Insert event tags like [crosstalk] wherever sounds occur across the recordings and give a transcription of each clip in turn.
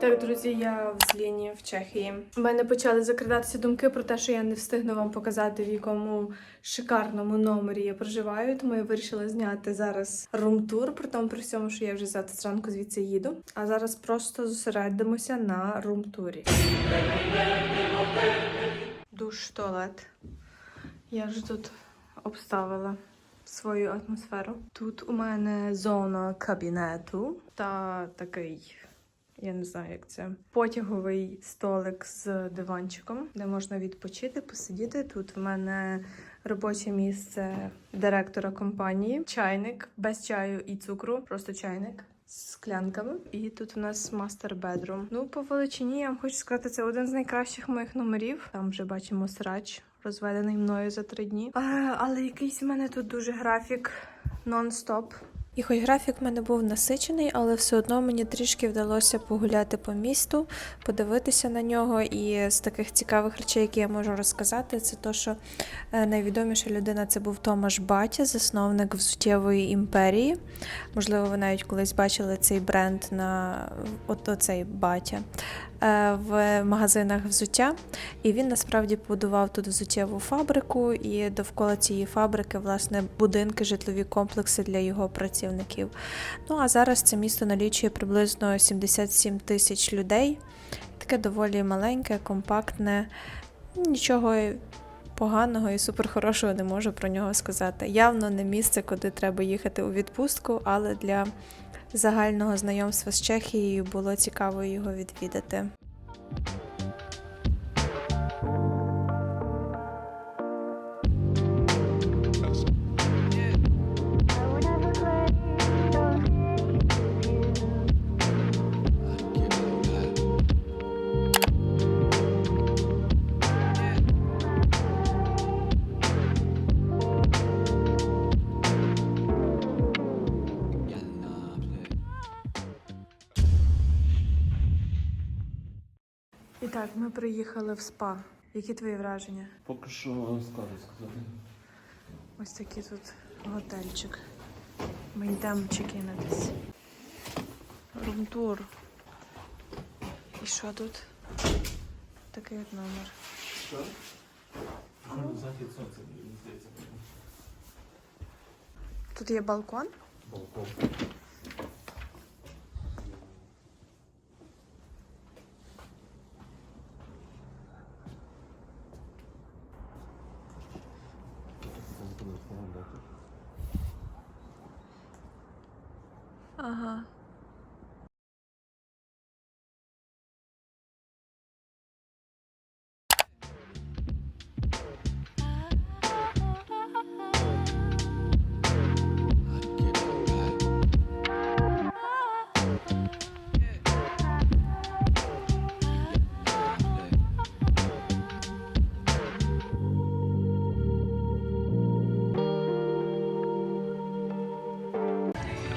Так, друзі, я в Зліні в Чехії. У мене почали закрадатися думки про те, що я не встигну вам показати, в якому шикарному номері я проживаю. Тому я вирішила зняти зараз рум-тур, при тому при всьому, що я вже завтра зранку звідси їду. А зараз просто зосередимося на рум-турі. Душ, туалет. Я ж тут обставила свою атмосферу. Тут у мене зона кабінету та такий я не знаю, як це. Потяговий столик з диванчиком, де можна відпочити, посидіти. Тут в мене робоче місце директора компанії, чайник без чаю і цукру, просто чайник. З склянками, і тут у нас мастер бедрум. Ну, по величині я вам хочу сказати, це один з найкращих моїх номерів. Там вже бачимо срач, розведений мною за три дні. А, але якийсь в мене тут дуже графік нон-стоп. І хоч графік в мене був насичений, але все одно мені трішки вдалося погуляти по місту, подивитися на нього. І з таких цікавих речей, які я можу розказати, це то, що е, найвідоміша людина це був Томаш Батя, засновник взуттєвої імперії. Можливо, ви навіть колись бачили цей бренд на от оцей батя в магазинах взуття. І він насправді побудував тут взуттєву фабрику, і довкола цієї фабрики, власне, будинки, житлові комплекси для його працівників. Ну а зараз це місто налічує приблизно 77 тисяч людей. Таке доволі маленьке, компактне, нічого поганого і суперхорошого не можу про нього сказати. Явно не місце, куди треба їхати у відпустку, але для загального знайомства з Чехією було цікаво його відвідати. Так, ми приїхали в спа. Які твої враження? Поки що складно сказати. Ось такий тут готельчик. Ми йдемо чекінитись. Румтур. І що тут? Такий от номер. Що? Захід сонця, мені здається. Тут є балкон. Балкон. Ага.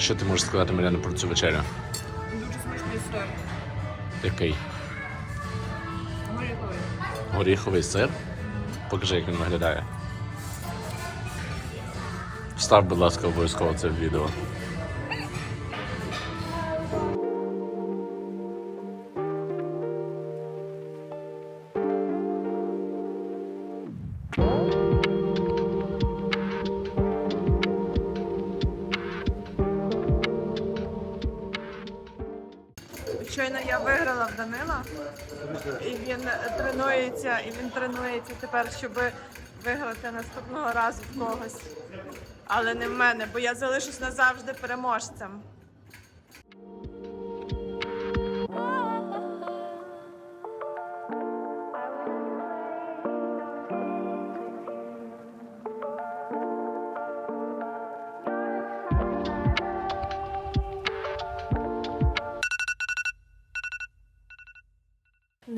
Що ти можеш сказати, Мар'яна, про цю вечерю? Дуже смачний сир. Який? Горіховий. Горіховий сир? Покажи, як він виглядає. Встав, будь ласка, обов'язково це в відео. Тепер, щоб виграти наступного разу в когось. Але не в мене, бо я залишусь назавжди переможцем.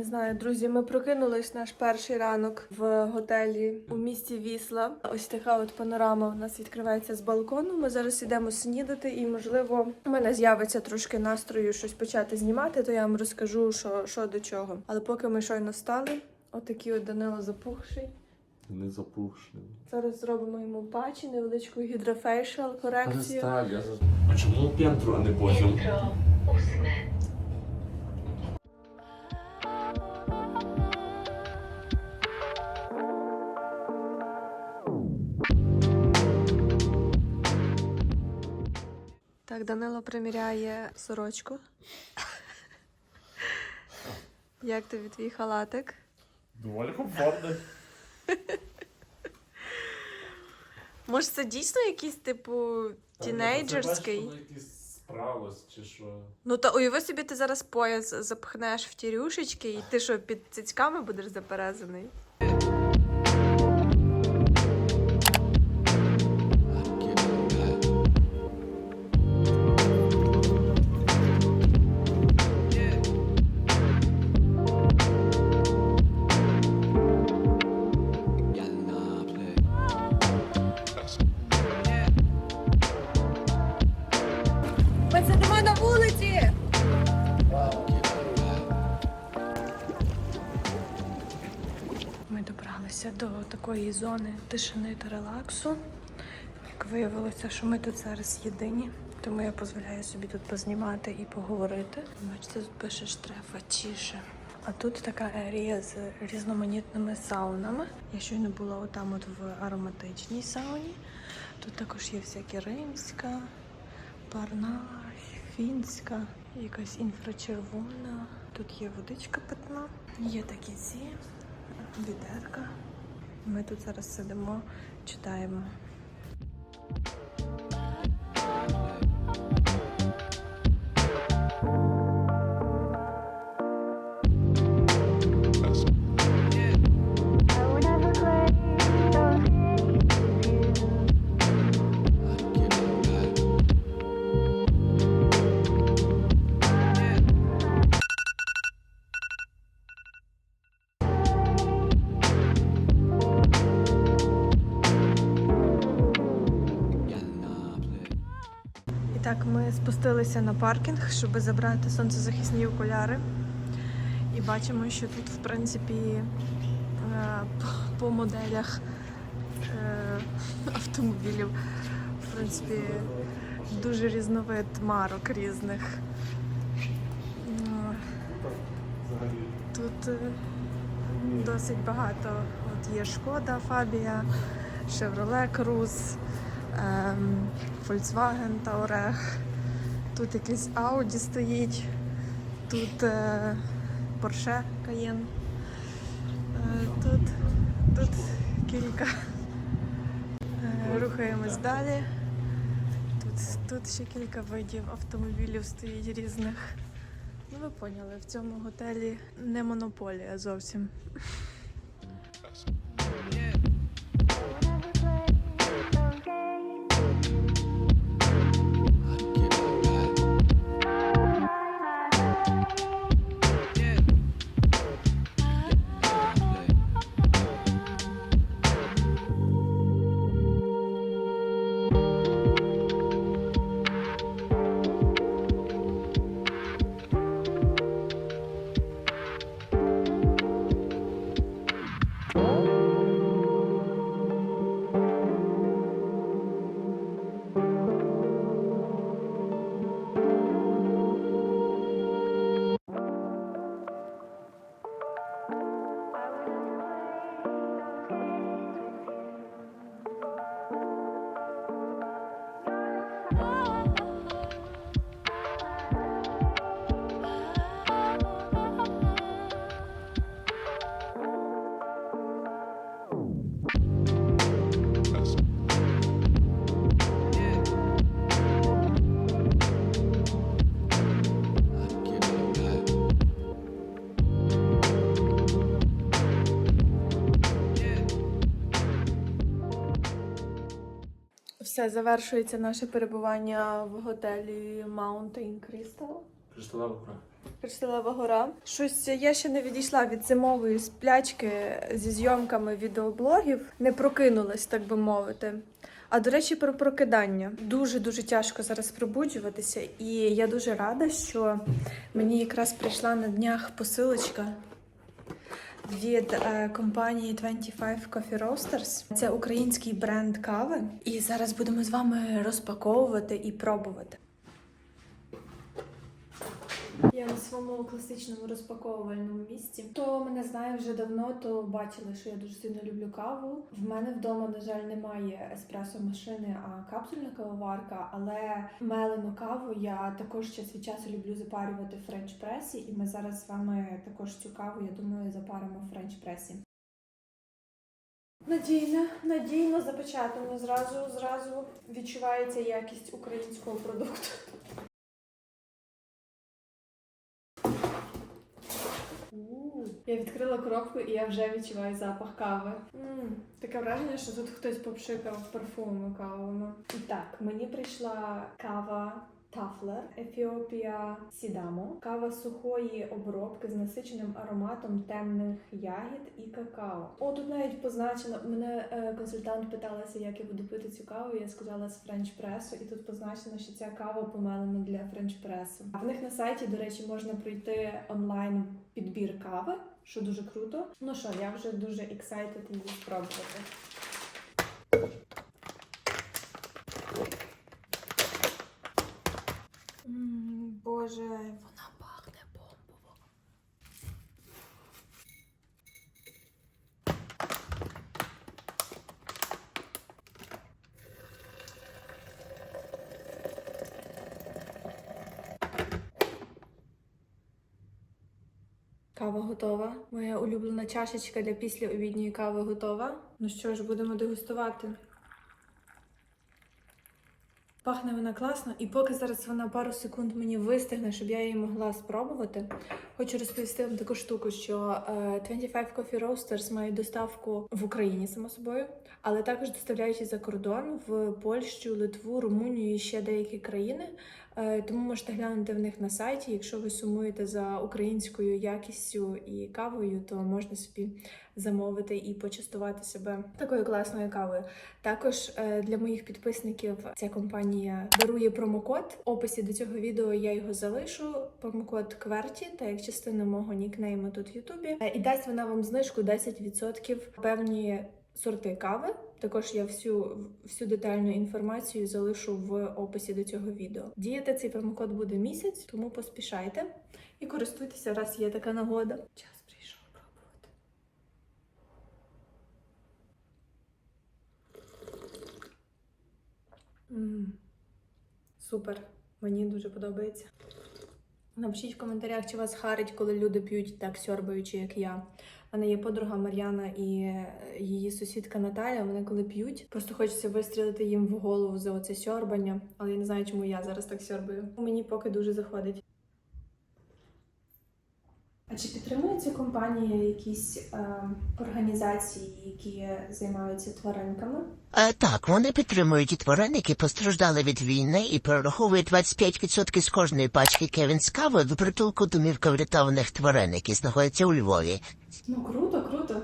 Знаю, друзі, ми прокинулись наш перший ранок в готелі у місті Вісла. Ось така от панорама у нас відкривається з балкону. Ми зараз йдемо снідати, і можливо у мене з'явиться трошки настрою щось почати знімати, то я вам розкажу, що, що до чого. Але поки ми щойно стали, отакий от Данило запухший. Не запушений. Зараз зробимо йому патчі, невеличку гідрофейшал корекцію. А чому п'ятро, а не подіум? Так, Данило приміряє сорочку. Як тобі твій халатик? Доволі комфортно. Може, це дійсно якийсь, типу, тінейджерський? Справилось, чи що. Ну та уяви собі, ти зараз пояс запхнеш в ті рюшечки, і ти що, під цицьками будеш заперезаний? Такої зони тишини та релаксу. Як виявилося, що ми тут зараз єдині, тому я дозволяю собі тут познімати і поговорити. Бачите, тут пише штрефа тіше. А тут така ерія з різноманітними саунами. Я щойно була отам от в ароматичній сауні. Тут також є всякі римська, парна, фінська, якась інфрачервона. Тут є водичка питна, є такі ці відерка. Ми тут зараз сидимо, читаємо. Спустилися на паркінг, щоб забрати сонцезахисні окуляри. І бачимо, що тут, в принципі, е, по- по моделях е, автомобілів, в принципі, дуже різновид марок різних. Ну, Тут е, досить багато. От є Шкода, Фабія, Chevrolet Cruze, ем, Volkswagen Touareg. Тут якийсь Audi стоїть, тут е, Cayenne. Е, тут, тут кілька. Е, рухаємось далі. Тут, тут ще кілька видів автомобілів стоїть різних. Ну, ви поняли, в цьому готелі не монополія зовсім. Все, завершується наше перебування в готелі Mountain Crystal. Кришталева гора. Кришталева гора. Щось я ще не відійшла від зимової сплячки зі зйомками відеоблогів, не прокинулась, так би мовити. А до речі, про прокидання дуже дуже тяжко зараз пробуджуватися, і я дуже рада, що мені якраз прийшла на днях посилочка від е, компанії 25 Coffee Roasters. Це український бренд кави. І зараз будемо з вами розпаковувати і пробувати. Я на своєму класичному розпаковувальному місці. Хто мене знає вже давно, то бачили, що я дуже сильно люблю каву. В мене вдома, на жаль, немає еспресо машини, а капсульна кавоварка. Але мелену каву я також час від часу люблю запарювати френч-пресі, і ми зараз з вами також цю каву, я думаю, запаримо в френч-пресі. Надійно, надійно запечатано. Зразу, зразу відчувається якість українського продукту. У, Я відкрила коробку і я вже відчуваю запах кави. м таке враження, що тут хтось попшикав парфуми кавами. І так, мені прийшла кава. Тафлер, Ефіопія Сідамо, кава сухої обробки з насиченим ароматом темних ягід і какао. О, тут навіть позначено. Мене е, консультант питалася, як я буду пити цю каву. Я сказала з френч-пресу, і тут позначено, що ця кава помелена для френч-пресу. А в них на сайті, до речі, можна пройти онлайн підбір кави, що дуже круто. Ну що, я вже дуже excited її спробувати. Боже, вона пахне бомбово. Кава готова. Моя улюблена чашечка для післяобідньої кави готова. Ну що ж, будемо дегустувати. Пахне вона класно, і поки зараз вона пару секунд мені вистигне, щоб я її могла спробувати. Хочу розповісти вам таку штуку, що е, 25 Coffee Roasters має доставку в Україні, само собою, але також доставляють і за кордон в Польщу, Литву, Румунію і ще деякі країни. Е, Тому можете глянути в них на сайті. Якщо ви сумуєте за українською якістю і кавою, то можна собі замовити і почастувати себе такою класною кавою. Також е, для моїх підписників ця компанія дарує промокод. В описі до цього відео я його залишу. Промокод Кверті, та як частина мого нікнейму тут в Ютубі. Е, І дасть вона вам знижку 10% певні сорти кави. Також я всю всю детальну інформацію залишу в описі до цього відео. Діяти цей промокод буде місяць, тому поспішайте і користуйтеся, раз є така нагода. Час прийшов пробувати. М, Супер, мені дуже подобається. Напишіть в коментарях, чи вас харить, коли люди п'ють так сьорбаючи, як я. У мене є подруга Мар'яна і е, її сусідка Наталя. Вони коли п'ють, просто хочеться вистрілити їм в голову за оце сьорбання, але я не знаю, чому я зараз так сьорбаю. Мені поки дуже заходить. А чи підтримує ця компанія якісь е, організації, які займаються тваринками? Е, так, вони підтримують і тварин, які постраждали від війни, і перераховують 25% з кожної пачки Кевін з до притулку домівка врятованих тварин, які знаходяться у Львові. Ну круто, круто.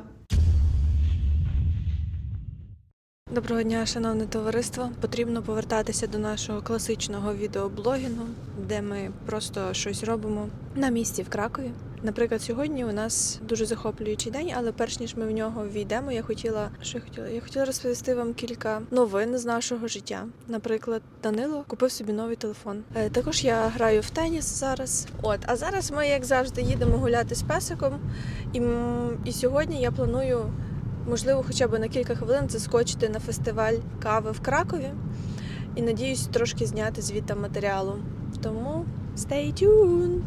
Доброго дня, шановне товариство. Потрібно повертатися до нашого класичного відеоблогінгу, де ми просто щось робимо на місці в Кракові. Наприклад, сьогодні у нас дуже захоплюючий день, але перш ніж ми в нього війдемо, я хотіла що я хотіла? Я хотіла розповісти вам кілька новин з нашого життя. Наприклад, Данило купив собі новий телефон. Е, Також я граю в теніс зараз. От, а зараз ми, як завжди, їдемо гуляти з песиком. І, і сьогодні я планую, можливо, хоча б на кілька хвилин заскочити на фестиваль кави в Кракові і надіюсь трошки зняти звідти матеріалу. Тому stay tuned!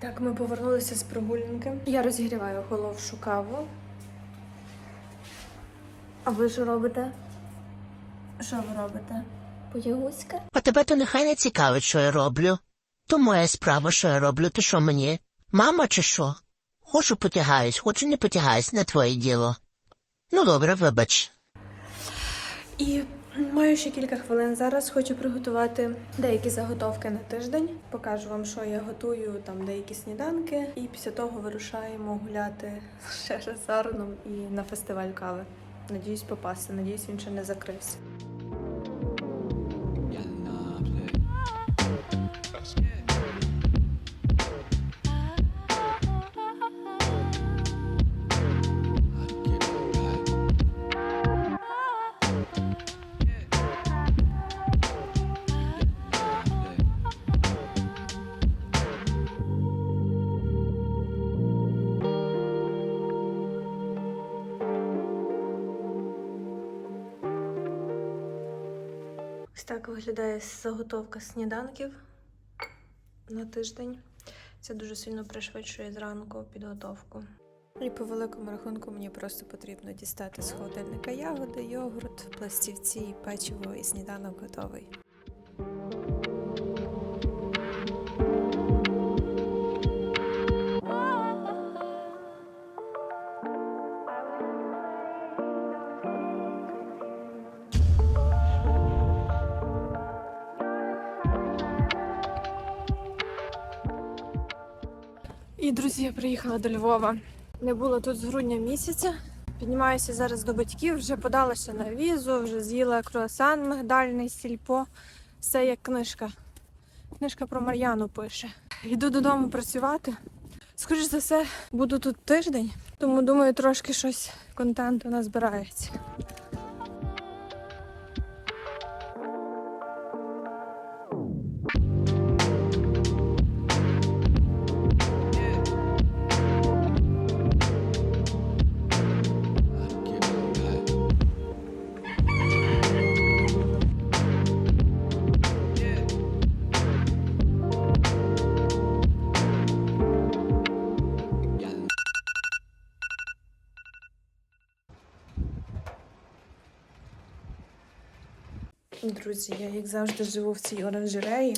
Так, ми повернулися з прогулянки. Я розігріваю головшу каву. А ви що робите? Що ви робите? Поягуська? А тебе то нехай не цікавить, що я роблю. То моя справа, що я роблю, ти що мені? Мама чи що? Хочу потягаюсь, хочу не потягаюсь, не твоє діло. Ну добре, вибач. І маю ще кілька хвилин. Зараз хочу приготувати деякі заготовки на тиждень. Покажу вам, що я готую, там деякі сніданки. І після того вирушаємо гуляти ще раз з Арном і на фестиваль кави. Надіюсь попасти, надіюсь, він ще не закрився. Так виглядає заготовка сніданків на тиждень. Це дуже сильно пришвидшує зранку підготовку. І по великому рахунку мені просто потрібно дістати з холодильника ягоди, йогурт, пластівці, печиво і сніданок готовий. І друзі, я приїхала до Львова. Не було тут з грудня місяця. Піднімаюся зараз до батьків, вже подалася на візу, вже з'їла круасан мигдальний сільпо. Все як книжка. Книжка про Мар'яну пише. Йду додому працювати. Скоріш за все, буду тут тиждень, тому думаю, трошки щось контенту назбирається. Друзі, я як завжди живу в цій оранжереї.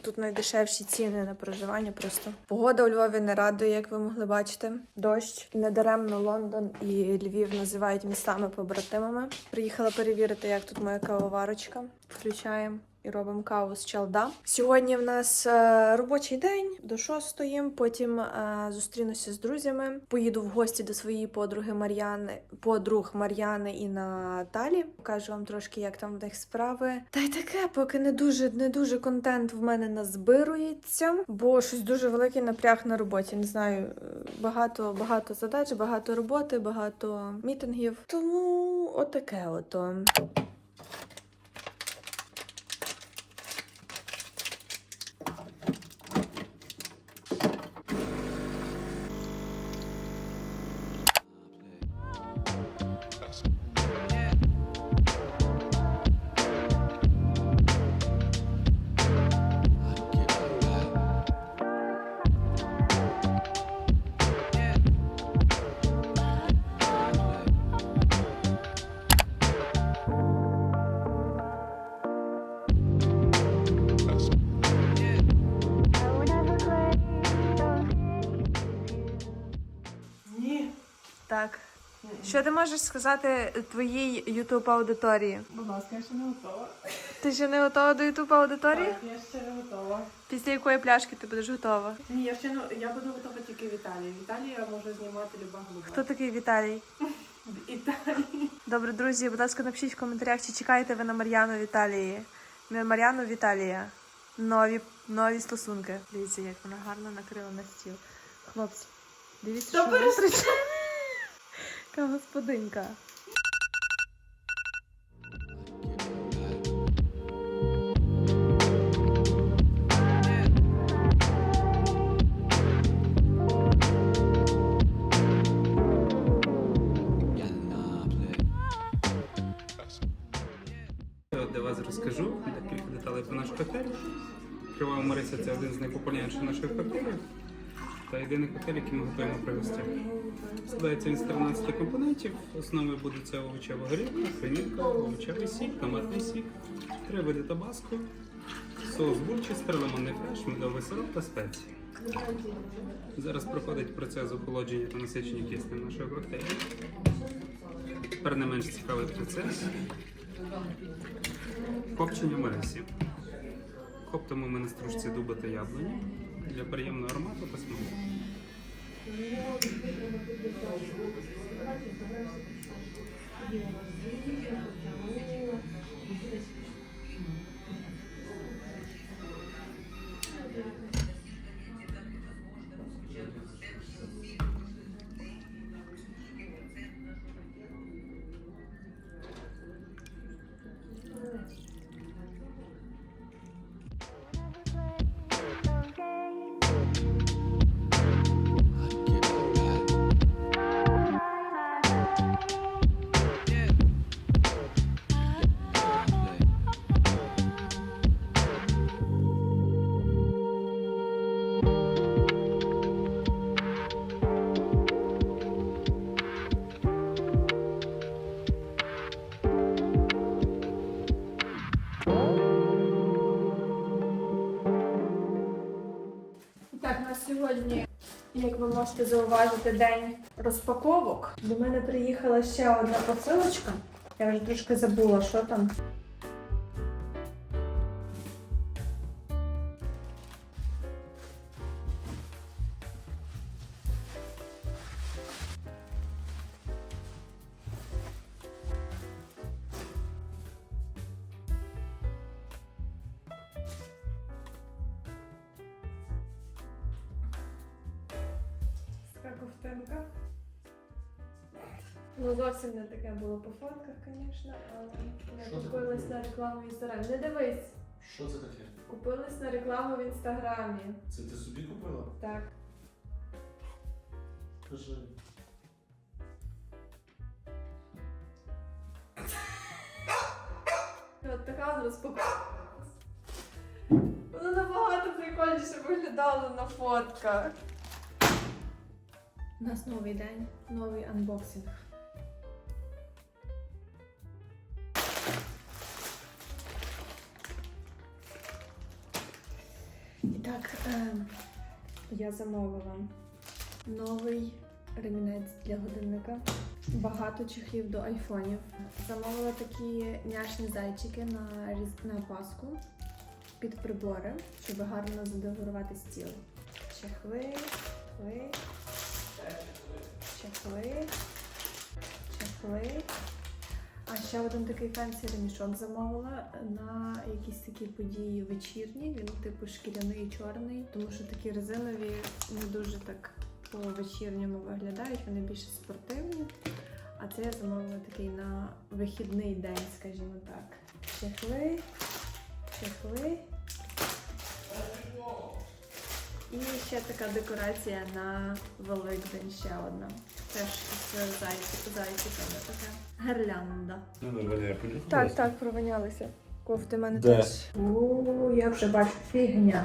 Тут найдешевші ціни на проживання. Просто погода у Львові не радує, як ви могли бачити. Дощ недаремно Лондон і Львів називають містами побратимами. Приїхала перевірити, як тут моя кавоварочка. Включаємо. І робимо каву з чалда. Сьогодні в нас е, робочий день до шостої. Потім е, зустрінуся з друзями. Поїду в гості до своєї подруги Мар'яни, подруг Мар'яни і Наталі. Покажу вам трошки, як там в них справи. Та й таке, поки не дуже не дуже контент в мене назбирується, бо щось дуже великий напряг на роботі. Не знаю, е, багато багато задач, багато роботи, багато мітингів. Тому отаке ото. Що ти можеш сказати твоїй ютуб аудиторії? Будь ласка, я ще не готова. Ти ще не готова до ютуб аудиторії? Так, я ще не готова. Після якої пляшки ти будеш готова? Ні, я ще не я буду готова тільки в Італії. В Італії я можу знімати люба глуба. Хто такий Віталій? [laughs] В Італії. Добре, друзі, будь ласка, напишіть в коментарях, чи чекаєте ви на Мар'яну в Італії. Мар'яну Віталія. Нові, нові стосунки. Дивіться, як вона гарно накрила на стіл. Хлопці, дивіться, що вона. Господинка. Та єдиний коктейль, який ми готуємо при гостях. Складається він з 13 компонентів. Основою буде це овочева горілка, хренівка, овочевий сік, томатний сік, три види табаско, Соус Вурчестер, лимонний фреш, медовий сироп та спеції. Зараз проходить процес охолодження та насичення киснем нашого коктейлю. Тепер не менш цікавий процес. Копчення мересі. Коптимо ми на стружці дуба та яблуні для приємного аромату та смаку. Так, можете зауважити, день розпаковок. До мене приїхала ще одна посилочка. Я вже трошки забула, що там. Така. Ну, зовсім не таке було по фотках, звісно, але я купилась на рекламу в інстаграмі. Не дивись, Що це таке? купилась на рекламу в інстаграмі. Це ти собі купила? Так. Кажи. От така от розпаковка. Воно набагато прикольніше виглядало на фотках. У нас новий день, новий анбоксинг. І так, е, я замовила новий ремінець для годинника. Багато чехлів до айфонів. Замовила такі няшні зайчики на, різ... на Пасху під прибори, щоб гарно задекорувати стіл. Чехли, чехли, чехли, чехли. А ще один такий фенсі ремішок замовила на якісь такі події вечірні. Він типу шкіряний чорний, тому що такі резинові не дуже так по вечірньому виглядають, вони більше спортивні. А це я замовила такий на вихідний день, скажімо так. Чехли, чехли. І ще така декорація на Великдень ще одна. Теж з зайчик- зайчиками така. Гирлянда. Ну, нормально, я Так, так, провинялися. Кофти в мене Де? теж. О, я вже бачу фігня.